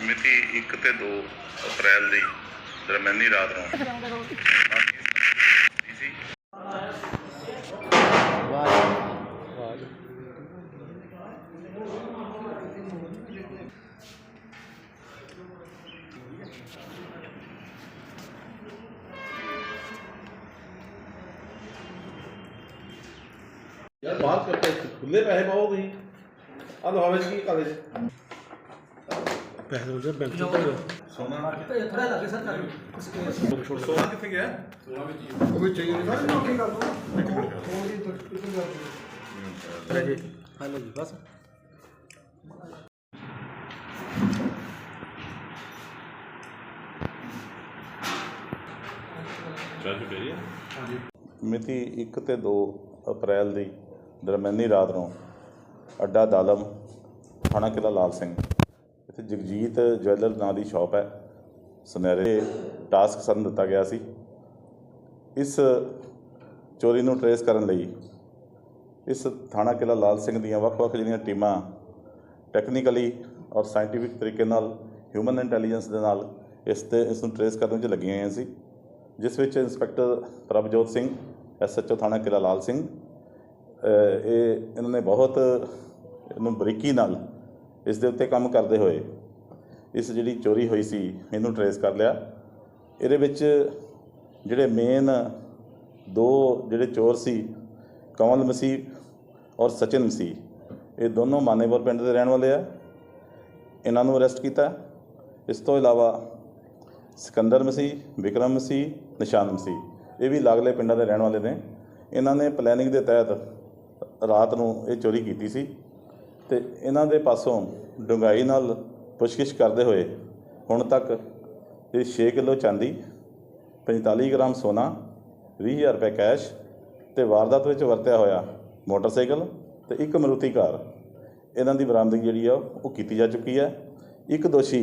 ਮਿਤੀ 1 ਤੇ 2 ਅਪ੍ਰੈਲ ਦੀ ਦਰਮਿਆਨੀ ਰਾਤ ਨੂੰ। ਸੀ ਯਾਰ ਬਾਹਰ ਕਰਕੇ ਖੁੱਲੇ ਪੈਸੇ ਪਾਓ ਤੁਸੀਂ। ਆ ਲੋ ਵਿੱਚ ਕੀ ਕਾਲੇ ਪੈਸੇ ਰੋਜ਼ ਬੈਂਕ ਤੋਂ ਭਰੋ ਸੋਨਾ ਥੋੜਾ ਲੱਗੇ ਸਰ ਕਰ ਸੋਨਾ ਕਿੱਥੇ ਗਿਆ? ਹਲੋ ਜੀ ਬਸ। ਮਿਤੀ 1 ਤੇ 2 ਅਪ੍ਰੈਲ ਦੀ ਦਰਮਿਆਨੀ ਰਾਤ ਨੂੰ ਅੱਡਾ ਦਾਲਮ ਥਾਣਾ ਕਿਲਾ ਲਾਲ ਸਿੰਘ। ਇੱਥੇ ਜਗਜੀਤ ਜਵੈਲਰ ਨਾਂ ਦੀ ਸ਼ਾਪ ਹੈ। ਸੁਨਹਿਰੇ ਟਾਸਕ ਸਾਨੂੰ ਦਿੱਤਾ ਗਿਆ ਸੀ। ਇਸ ਚੋਰੀ ਨੂੰ ਟਰੇਸ ਕਰਨ ਲਈ ਇਸ ਥਾਣਾ ਕਿਲਾ ਲਾਲ ਸਿੰਘ ਦੀਆਂ ਵੱਖ-ਵੱਖ ਜਿਹੜੀਆਂ ਟੀਮਾਂ ਟੈਕਨੀਕਲੀ ਔਰ ਸਾਇੰਟੀਫਿਕ ਤਰੀਕੇ ਨਾਲ ਹਿਊਮਨ ਇੰਟੈਲੀਜੈਂਸ ਦੇ ਨਾਲ ਇਸ ਤੇ ਇਸ ਨੂੰ ਟਰੇਸ ਕਰਨ ਵਿੱਚ ਲੱਗੀਆਂ ਹੋਈਆਂ ਸੀ। ਜਿਸ ਵਿੱਚ ਇੰਸਪੈਕਟਰ ਪ੍ਰਭਜੋਤ ਸਿੰਘ ਐਸਐਚਓ ਥਾਣਾ ਕਿਲਾ ਲਾਲ ਸਿੰਘ ਇਹ ਇਹਨਾਂ ਨੇ ਬਹੁਤ ਇਹਨੂੰ ਬਰੀਕੀ ਨਾਲ ਇਸ ਦੇ ਉੱਤੇ ਕੰਮ ਕਰਦੇ ਹੋਏ ਇਸ ਜਿਹੜੀ ਚੋਰੀ ਹੋਈ ਸੀ, ਇਹਨੂੰ ਟਰੇਸ ਕਰ ਲਿਆ। ਇਹਦੇ ਵਿੱਚ ਜਿਹੜੇ ਮੇਨ ਦੋ ਜਿਹੜੇ ਚੋਰ ਸੀ, ਕਮਲ ਮਸੀਹ ਔਰ ਸਚਿਨ ਮਸੀਹ, ਇਹ ਦੋਨੋਂ ਮਾਨੇਪੁਰ ਪਿੰਡ ਦੇ ਰਹਿਣ ਵਾਲੇ ਆ। ਇਹਨਾਂ ਨੂੰ ਅਰੈਸਟ ਕੀਤਾ। ਇਸ ਤੋਂ ਇਲਾਵਾ ਸਿਕੰਦਰ ਮਸੀਹ, ਵਿਕਰਮ ਮਸੀਹ, ਨਿਸ਼ਾਨ ਮਸੀਹ, ਇਹ ਵੀ ਲਾਗਲੇ ਪਿੰਡਾਂ ਦੇ ਰਹਿਣ ਵਾਲੇ ਨੇ। ਇਹਨਾਂ ਨੇ ਪਲੈਨਿੰਗ ਦੇ ਤਹਿਤ ਰਾਤ ਨੂੰ ਇਹ ਚੋਰੀ ਕੀਤੀ ਸੀ। ਤੇ ਇਹਨਾਂ ਦੇ ਪਾਸੋਂ ਡੂੰਘਾਈ ਨਾਲ ਪੁੱਛਗਿੱਛ ਕਰਦੇ ਹੋਏ ਹੁਣ ਤੱਕ ਇਹ 6 ਕਿਲੋ ਚਾਂਦੀ 45 ਗ੍ਰਾਮ ਸੋਨਾ 20000 ਰੁਪਏ ਕੈਸ਼ ਤੇ ਵਾਰਦਾਤ ਵਿੱਚ ਵਰਤਿਆ ਹੋਇਆ ਮੋਟਰਸਾਈਕਲ ਤੇ ਇੱਕ ਮਰੂਤੀ ਕਾਰ। ਇਹਨਾਂ ਦੀ ਬਰਾਮਦਗੀ ਜਿਹੜੀ ਆ, ਉਹ ਕੀਤੀ ਜਾ ਚੁੱਕੀ ਹੈ। ਇੱਕ ਦੋਸ਼ੀ